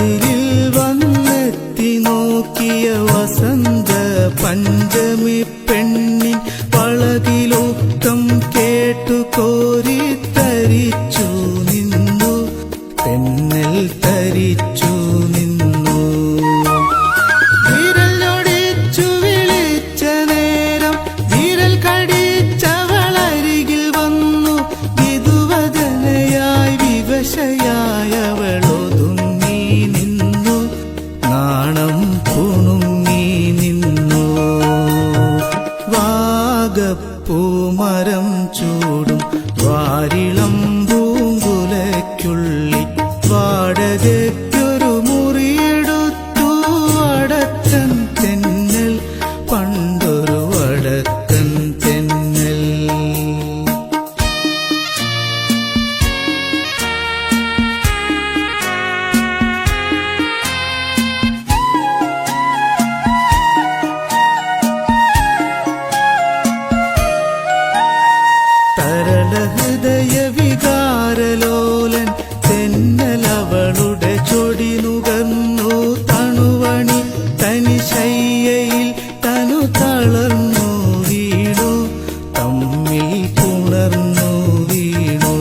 വാതിലിൽ വന്നെത്തി നോക്കിയ വസന്ത പഞ്ചമി പെണ്ണിൻ വളകിലൊക്കം കേട്ടു കോരി തരിച്ചു നിന്നു. തെന്നൽ തരിച്ചു നിന്നു. വിളിച്ച നേരം വന്നു. വാഗപ്പൂമരം ചൂടും തരളഹൃദയ വികാരലോലൻ തെന്നലവളുടെ ചൊടി നുകർന്നു തണുവണി തനിശയ്യയിൽ തനു തളർന്നു വീണു തമ്മിൽ പുണർന്നു വീണു.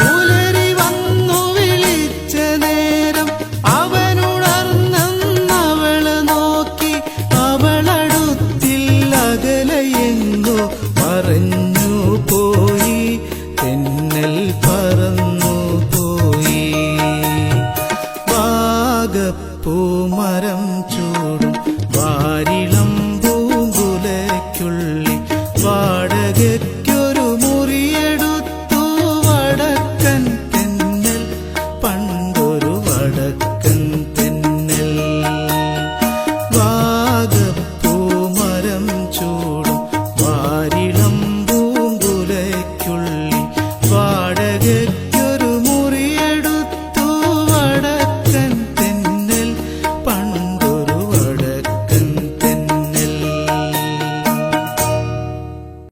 പുലരി വന്നു വിളിച്ച നേരം അവനുണർന്നവൾ നോക്കി അവളടുത്തിൽ അകലയെങ്ങോ